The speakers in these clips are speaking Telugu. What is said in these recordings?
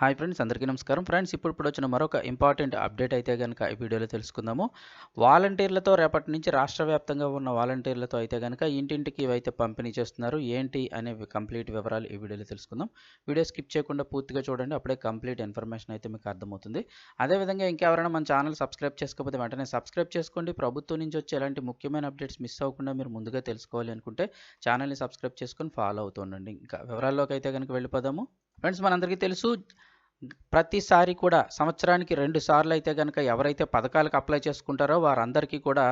హాయ్ ఫ్రెండ్స్ అందరికీ నమస్కారం. ఫ్రెండ్స్ ఇప్పుడు ఇప్పుడు వచ్చిన మరొక ఇంపార్టెంట్ అప్డేట్ అయితే కనుక ఈ వీడియోలో తెలుసుకుందాము. వాలంటీర్లతో రేపటి నుంచి రాష్ట్ర వ్యాప్తంగా ఉన్న వాలంటీర్లతో అయితే కనుక ఇంటింటికి అయితే పంపిణీ చేస్తున్నారు. ఏంటి అనే కంప్లీట్ వివరాలు ఈ వీడియోలో తెలుసుకుందాం. వీడియో స్కిప్ చేయకుండా పూర్తిగా చూడండి అప్పుడే కంప్లీట్ ఇన్ఫర్మేషన్ అయితే మీకు అర్థమవుతుంది. అదేవిధంగా ఇంకెవరైనా మన ఛానల్ సబ్స్క్రైబ్ చేసుకోకపోతే వెంటనే సబ్స్క్రైబ్ చేసుకోండి. ప్రభుత్వం నుంచి వచ్చే ఎలాంటి ముఖ్యమైన అప్డేట్స్ మిస్ అవ్వకుండా మీరు ముందుగా తెలుసుకోవాలి అనుకుంటే ఛానల్ని సబ్స్క్రైబ్ చేసుకొని ఫాలో అవుతుండండి ఇంకా వివరాల్లోకి అయితే కనుక వెళ్ళిపోదాము. ఫ్రెండ్స్ మనందరికీ తెలుసు ప్రతిసారి కూడా సంవత్సరానికి రెండు సార్లు అయితే కనుక ఎవరైతే పథకాలకు అప్లై చేసుకుంటారో వారందరికీ కూడా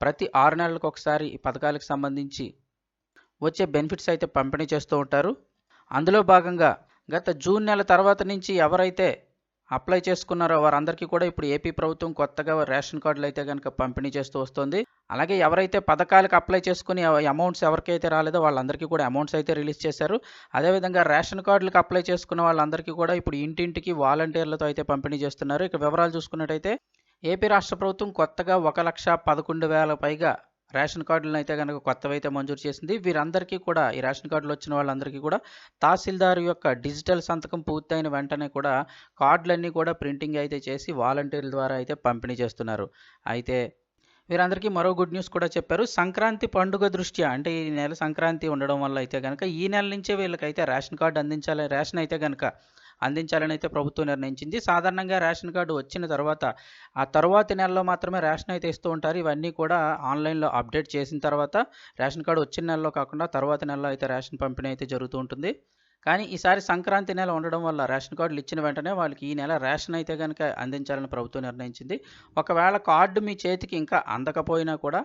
ప్రతి ఆరు నెలలకు ఒకసారి ఈ పథకాలకు సంబంధించి వచ్చే బెనిఫిట్స్ అయితే పంపిణీ చేస్తూ ఉంటారు. అందులో భాగంగా గత జూన్ నెల తర్వాత నుంచి ఎవరైతే అప్లై చేసుకున్నారో. వారందరికీ కూడా ఇప్పుడు ఏపీ ప్రభుత్వం కొత్తగా రేషన్ కార్డులు అయితే కనుక పంపిణీ చేస్తూ వస్తుంది. అలాగే ఎవరైతే పథకాలకు అప్లై చేసుకుని అమౌంట్స్ ఎవరికైతే రాలేదో వాళ్ళందరికీ కూడా అమౌంట్స్ అయితే రిలీజ్ చేశారు. అదేవిధంగా రేషన్ కార్డులకు అప్లై చేసుకున్న వాళ్ళందరికీ కూడా ఇప్పుడు ఇంటింటికి వాలంటీర్లతో అయితే పంపిణీ చేస్తున్నారు. ఇక వివరాలు చూసుకున్నట్టయితే ఏపీ రాష్ట్ర ప్రభుత్వం కొత్తగా ఒక లక్ష పదకొండు వేల పైగా రేషన్ కార్డులను అయితే కనుక కొత్తవైతే మంజూరు చేసింది. వీరందరికీ కూడా ఈ రేషన్ కార్డులు వచ్చిన వాళ్ళందరికీ కూడా తహసీల్దార్ యొక్క డిజిటల్ సంతకం పూర్తయిన వెంటనే కూడా కార్డులన్నీ కూడా ప్రింటింగ్ అయితే చేసి వాలంటీర్ల ద్వారా అయితే పంపిణీ చేస్తున్నారు. అయితే వీరందరికీ మరో గుడ్ న్యూస్ కూడా చెప్పారు. సంక్రాంతి పండుగ దృష్ట్యా అంటే ఈ నెల సంక్రాంతి ఉండడం వల్ల అయితే కనుక ఈ నెల నుంచే వీళ్ళకైతే రేషన్ కార్డు అందించాలి రేషన్ అయితే కనుక అందించాలని అయితే ప్రభుత్వం నిర్ణయించింది. సాధారణంగా రేషన్ కార్డు వచ్చిన తర్వాత ఆ తర్వాతి నెలలో మాత్రమే రేషన్ అయితే ఇస్తూ ఉంటారు. ఇవన్నీ కూడా ఆన్లైన్లో అప్డేట్ చేసిన తర్వాత రేషన్ కార్డు వచ్చిన నెలలో కాకుండా తర్వాత నెలలో అయితే రేషన్ పంపిణీ అయితే జరుగుతూ ఉంటుంది. కానీ ఈసారి సంక్రాంతి నెల ఉండడం వల్ల రేషన్ కార్డులు ఇచ్చిన వెంటనే వాళ్ళకి ఈ నెల రేషన్ అయితే కనుక అందించాలని ప్రభుత్వం నిర్ణయించింది. ఒకవేళ కార్డు మీ చేతికి ఇంకా అందకపోయినా కూడా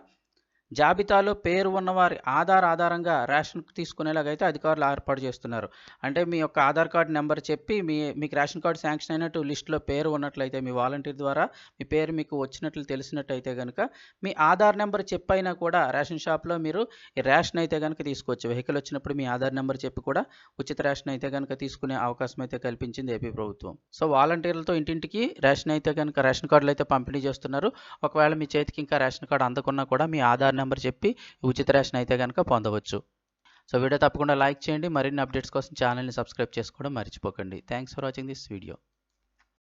జాబితాలో పేరు ఉన్నవారి ఆధార్ ఆధారంగా రేషన్ తీసుకునేలాగైతే అధికారులు ఏర్పాటు చేస్తున్నారు. అంటే మీ యొక్క ఆధార్ కార్డు నెంబర్ చెప్పి మీ మీకు రేషన్ కార్డు శాంక్షన్ అయినట్టు లిస్టులో పేరు ఉన్నట్లయితే మీ వాలంటీర్ ద్వారా మీ పేరు మీకు వచ్చినట్లు తెలిసినట్టయితే కనుక మీ ఆధార్ నెంబర్ చెప్పైనా కూడా రేషన్ షాప్లో మీరు రేషన్ అయితే కనుక తీసుకోవచ్చు. వెహికల్ వచ్చినప్పుడు మీ ఆధార్ నెంబర్ చెప్పి కూడా ఉచిత రేషన్ అయితే కనుక తీసుకునే అవకాశం అయితే కల్పించింది ఏపీ ప్రభుత్వం. సో వాలంటీర్లతో ఇంటింటికి రేషన్ అయితే కనుక రేషన్ కార్డులు అయితే పంపిణీ చేస్తున్నారు. ఒకవేళ మీ చేతికి ఇంకా రేషన్ కార్డు అందకున్నా కూడా మీ ఆధార్ నెంబర్ చెప్పి ఉచిత రేషన్ అయితే కనుక పొందవచ్చు. సో వీడియో తప్పకుండా లైక్ చేయండి. మరిన్ని అప్డేట్స్ కోసం ఛానల్ని సబ్స్క్రైబ్ చేసుకోవడం మర్చిపోకండి. Thanks for watching this video.